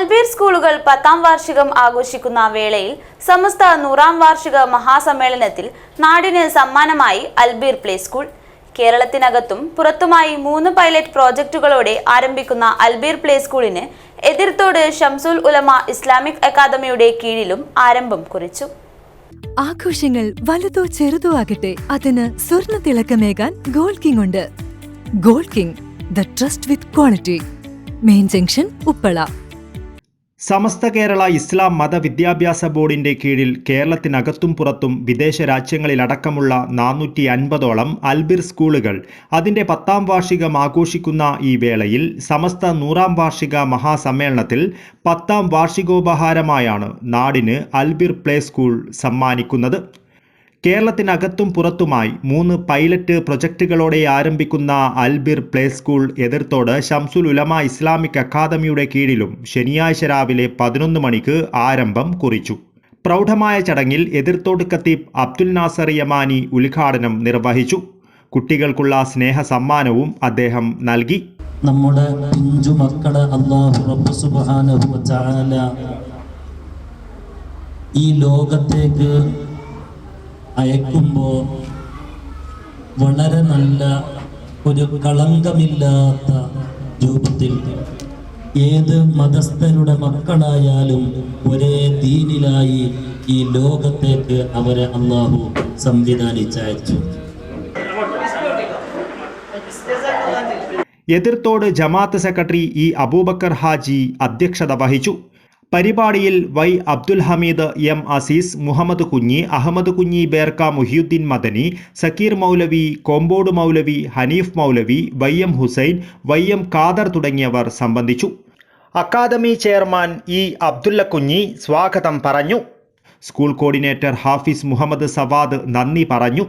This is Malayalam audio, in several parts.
അൽബീർ സ്കൂളുകൾ പത്താം വാർഷികം ആഘോഷിക്കുന്ന വേളയിൽ സമസ്ത നൂറാം വാർഷിക മഹാസമ്മേളനത്തിൽ നാടിന് സമ്മാനമായി അൽബീർ പ്ലേ സ്കൂൾ. കേരളത്തിനകത്തും പുറത്തുമായി മൂന്ന് പൈലറ്റ് പ്രോജക്റ്റുകളോടെ ആരംഭിക്കുന്ന അൽബീർ പ്ലേ സ്കൂളിന് എതിർത്തോട് ഷംസുൽ ഉലമ ഇസ്ലാമിക് അക്കാദമിയുടെ കീഴിലും ആരംഭം കുറിച്ചു. ആഘോഷങ്ങൾ വലുതോ ചെറുതോ ആകട്ടെ അതിന് സ്വർണ തിളക്കമേകാൻ ഗോൾഡ് കിങ് ഉണ്ട്. Gold king the trust with quality. Main junction Uppala. Samastha Kerala Islam Matha Vidyabhyasa ബോർഡിന്റെ കീഴിൽ കേരളത്തിനകത്തും പുറത്തും വിദേശ രാജ്യങ്ങളിലടക്കമുള്ള നാനൂറ്റി അൻപതോളം അൽബിർ സ്കൂളുകൾ അതിന്റെ പത്താം വാർഷികം ആഘോഷിക്കുന്ന ഈ വേളയിൽ സമസ്ത നൂറാം വാർഷിക മഹാസമ്മേളനത്തിൽ പത്താം വാർഷികോപഹാരമായാണ് നാടിന് അൽബിർ പ്ലേ സ്കൂൾ സമ്മാനിക്കുന്നത്. കേരളത്തിനകത്തും പുറത്തുമായി മൂന്ന് പൈലറ്റ് പ്രൊജക്ടുകളോടെ ആരംഭിക്കുന്ന Albir play school Ethirthode Shamsul Ulama Islamic അക്കാദമിയുടെ കീഴിലും ശനിയാഴ്ച രാവിലെ പതിനൊന്ന് മണിക്ക് ആരംഭം കുറിച്ചു. പ്രൗഢമായ ചടങ്ങിൽ എതിർത്തോട് ഖത്തീബ് അബ്ദുൽ നാസർ യമാനി ഉദ്ഘാടനം നിർവഹിച്ചു. കുട്ടികൾക്കുള്ള സ്നേഹ സമ്മാനവും അദ്ദേഹം നൽകി. നമ്മുടെ പിഞ്ചു മക്കളെ അള്ളാഹു റബ്ബ് സുബ്ഹാനഹു വ ഈ ലോകത്തേക്ക് അയക്കുമ്പോൾ വളരെ നല്ല ഒരു കളങ്കമില്ലാത്ത രൂപത്തിൽ ഏത് മതസ്ഥരുടെ മക്കളായാലും ഒരേ ദീനിലായി ഈ ലോകത്തേക്ക് അവരെ അള്ളാഹു സംവിധാനിച്ചയച്ചു. എതിർത്തോട് ജമാഅത്ത് സെക്രട്ടറി ഇ അബൂബക്കർ ഹാജി അധ്യക്ഷത വഹിച്ചു. പരിപാടിയിൽ Y Abdul Hameed M Azeez Muhammad Kunhi Ahmed Kunhi Berka Muhiyuddin Madani Sakeer Moulavi Kompod Moulavi Haneef Moulavi Y M Hussain Y M Khader തുടങ്ങിയവർ സംബന്ധിച്ചു. Academy chairman E Abdulla Kunhi സ്വാഗതം പറഞ്ഞു. സ്കൂൾ കോർഡിനേറ്റർ ഹാഫിസ് മുഹമ്മദ് സവാദ് നന്ദി പറഞ്ഞു.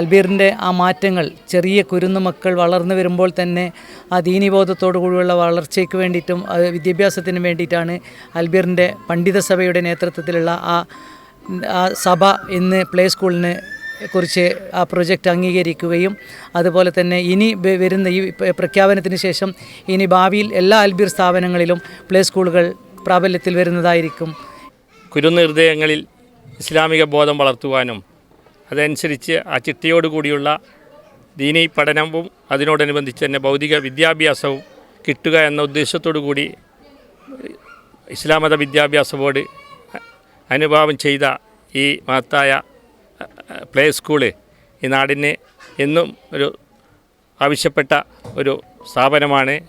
അൽബീറിന്റെ ആ മാറ്റങ്ങൾ ചെറിയ കുരുന്നു മക്കൾ വളർന്നു വരുമ്പോൾ തന്നെ ആ ദീനിബോധത്തോടു കൂടിയുള്ള വളർച്ചയ്ക്ക് വേണ്ടിയിട്ടും അത് വിദ്യാഭ്യാസത്തിന് വേണ്ടിയിട്ടാണ് അൽബീറിന്റെ പണ്ഡിത സഭയുടെ നേതൃത്വത്തിലുള്ള ആ ആ സഭ ഇന്ന് പ്ലേ സ്കൂളിന് കുറിച്ച് ആ പ്രൊജക്റ്റ് അംഗീകരിക്കുകയും അതുപോലെ തന്നെ ഇനി വരുന്ന ഈ പ്രഖ്യാപനത്തിന് ശേഷം ഇനി ഭാവിയിൽ എല്ലാ അൽബീർ സ്ഥാപനങ്ങളിലും പ്ലേ സ്കൂളുകൾ പ്രാബല്യത്തിൽ വരുന്നതായിരിക്കും. കുരുനിർദ്ദയങ്ങളിൽ ഇസ്ലാമിക ബോധം വളർത്തുവാനും അതനുസരിച്ച് ആ ചിട്ടയോടുകൂടിയുള്ള ദീനി പഠനവും അതിനോടനുബന്ധിച്ച് തന്നെ ഭൗതിക വിദ്യാഭ്യാസവും കിട്ടുക എന്ന ഉദ്ദേശത്തോടു കൂടി ഇസ്ലാം വിദ്യാഭ്യാസ ബോർഡ് അനുഭാവം ചെയ്ത ഈ മഹത്തായ പ്ലേ സ്കൂൾ ഈ നാടിന് എന്നും ഒരു ആവശ്യപ്പെട്ട ഒരു സ്ഥാപനമാണ്.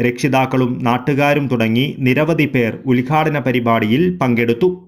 രക്ഷിതാക്കളും നാട്ടുകാരും തുടങ്ങി നിരവധി പേർ ഉദ്ഘാടന പരിപാടിയിൽ പങ്കെടുത്തു.